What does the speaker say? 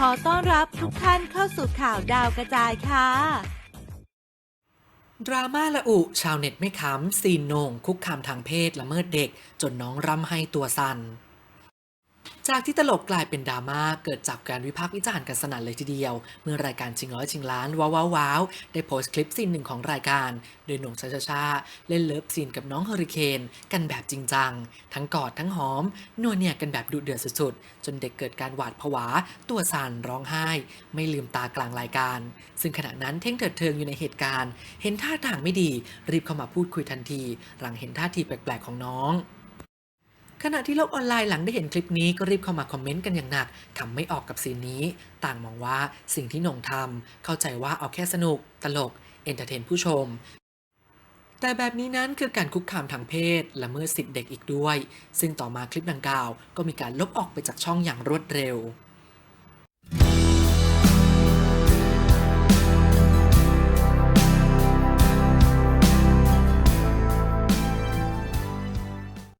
ขอต้อนรับทุกท่านเข้าสู่ข่าวดาวกระจายค่ะ ดราม่าละอุ ชาวเน็ตไม่ขำซีนโหนงคุกคามทางเพศละเมิดเด็ก จนน้องร่ำให้ตัวสั่น จากที่ตลกกลายเป็นดราม่าเกิดจากการวิพากษ์วิจารณ์กันสนั่นเลยทีเดียว เมื่อรายการชิงร้อยชิงล้านว้าวว้าวาวได้โพสต์คลิปซีนหนึ่งของรายการ โดยหนงชาชาชาเล่นเลิฟซีนกับน้องเฮอริเคนกันแบบจริงจัง ทั้งกอดทั้งหอมนัวเนี่ยกันแบบดุเดือดสุดๆ จนเด็กเกิดการหวาดผวา ตัวสั่นร้องไห้ ไม่ลืมตากลางรายการ ซึ่งขณะนั้นเท่งเถิดเทิงอยู่ในเหตุการณ์ เห็นท่าทางไม่ดี รีบเข้ามาพูดคุยทันที หลังเห็นท่าทีแปลกๆของน้อง ขณะที่โลกออนไลน์หลังได้เห็นคลิปนี้ก็รีบเข้ามาคอมเมนต์กันอย่างหนักขำไม่ออกกับซีนนี้ ต่างมองว่าสิ่งที่หนงทำเข้าใจว่าเอาแค่สนุก ตลก เอนเตอร์เทนผู้ชม แต่แบบนี้นั้นคือการคุกคามทางเพศละเมิดสิทธิเด็กอีกด้วย ซึ่งต่อมาคลิปดังกล่าว ก็มีการลบออกไปจากช่องอย่างรวดเร็ว